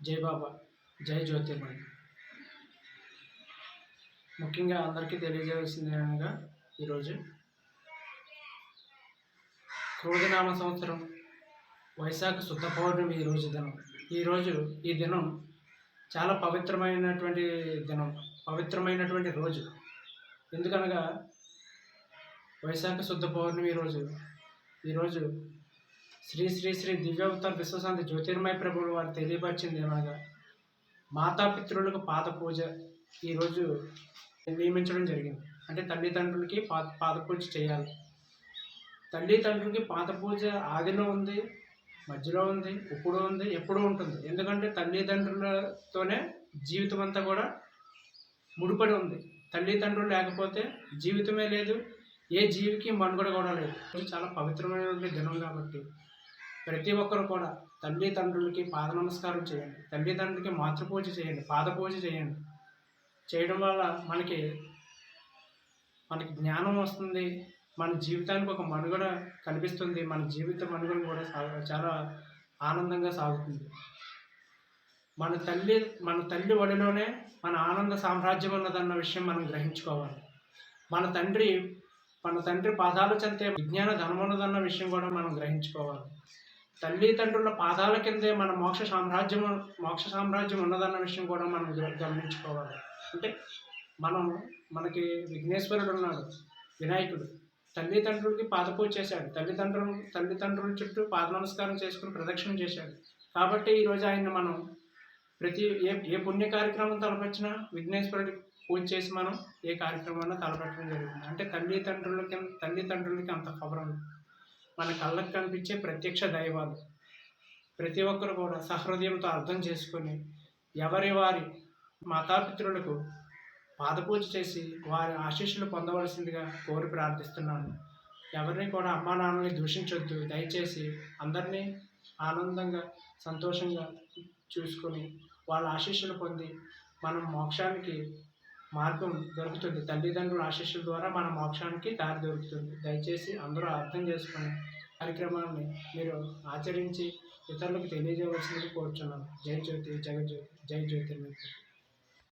జై బాబా జై జ్యోతిర్మణి ముఖ్యంగా అందరికీ తెలియజేయాల్సింది అనగా ఈరోజు క్రోధనామ సంవత్సరం వైశాఖ శుద్ధ పౌర్ణమి ఈరోజు దినం. ఈరోజు ఈ దినం చాలా పవిత్రమైనటువంటి దినం పవిత్రమైనటువంటి రోజు. ఎందుకనగా వైశాఖ శుద్ధ పౌర్ణమి రోజు ఈరోజు శ్రీ శ్రీ శ్రీ దివ్యావతార విశ్వశాంతి జ్యోతిర్మయ ప్రభువులు వారు తెలియపరిచింది ఏమనగా మాతాపితృలకు పాద పూజ ఈరోజు నియమించడం జరిగింది. అంటే తల్లిదండ్రులకి పాద పాద పూజ చేయాలి. తల్లిదండ్రులకి పాత పూజ ఆదిలో ఉంది మధ్యలో ఉంది ఇప్పుడు ఉంది ఎప్పుడూ ఉంటుంది. ఎందుకంటే తల్లిదండ్రులతోనే జీవితం అంతా కూడా ముడిపడి ఉంది. తల్లిదండ్రులు లేకపోతే జీవితమే లేదు ఏ జీవికి మనుగడ కూడా లేదు. చాలా పవిత్రమైనటువంటి దినం కాబట్టి. ప్రతి ఒక్కరు కూడా తల్లిదండ్రులకి పాద నమస్కారం చేయండి. తల్లిదండ్రులకి మాతృపూజ చేయండి పాద పూజ చేయండి. చేయడం వల్ల మనకి మనకి జ్ఞానం వస్తుంది మన జీవితానికి ఒక మనుగడ కనిపిస్తుంది మన జీవిత మనుగడ కూడా సా- చాలా ఆనందంగా సాగుతుంది. మన తల్లి మన తల్లి ఒడిలోనే మన ఆనంద సామ్రాజ్యం ఉన్నదన్న విషయం మనం గ్రహించుకోవాలి. మన తండ్రి మన తండ్రి పాదాలు చెంతే విజ్ఞాన ధనం ఉన్నదన్న విషయం కూడా మనం గ్రహించుకోవాలి. తల్లిదండ్రుల పాదాల కిందే మన మోక్ష సామ్రాజ్యం మోక్ష సామ్రాజ్యం ఉన్నదన్న విషయం కూడా మనం గమనించుకోవాలి. అంటే మనం మనకి విఘ్నేశ్వరుడు ఉన్నాడు వినాయకుడు. తల్లిదండ్రులకి పాదపూజ చేశాడు. తల్లిదండ్రులు తల్లిదండ్రుల చుట్టూ పాద నమస్కారం చేసుకుని ప్రదక్షిణ చేశాడు. కాబట్టి ఈరోజు ఆయన మనం ప్రతి ఏ ఏ పుణ్య కార్యక్రమం తలపెచ్చినా విఘ్నేశ్వరుడికి పూజ చేసి మనం ఏ కార్యక్రమాన్ని తలపెట్టడం జరుగుతుంది అంటే తల్లిదండ్రులకి తల్లిదండ్రులకి అంత పవర్ ఉంది. మన కళ్ళకు కనిపించే ప్రత్యక్ష దైవాలు. ప్రతి ఒక్కరు కూడా సహృదయంతో అర్థం చేసుకొని ఎవరి వారి మాతాపితృలకు పాదపూజ చేసి వారి ఆశీస్సులు పొందవలసిందిగా కోరి ప్రార్థిస్తున్నాను. ఎవరిని కూడా అమ్మా నాన్నని దూషించొద్దు. దయచేసి అందరినీ ఆనందంగా సంతోషంగా చూసుకొని వాళ్ళ ఆశీస్సులు పొంది మనం మోక్షానికి మార్గం దొరుకుతుంది. తల్లిదండ్రుల ఆశీస్సుల ద్వారా మన మోక్షానికి దారి దొరుకుతుంది. దయచేసి అందరూ అర్థం చేసుకొని కార్యక్రమాన్ని మీరు ఆచరించి ఇతరులకు తెలియజేయవలసింది కోరుచున్నాను. జై జ్యోతి జగజ్యోతి జై జ్యోతి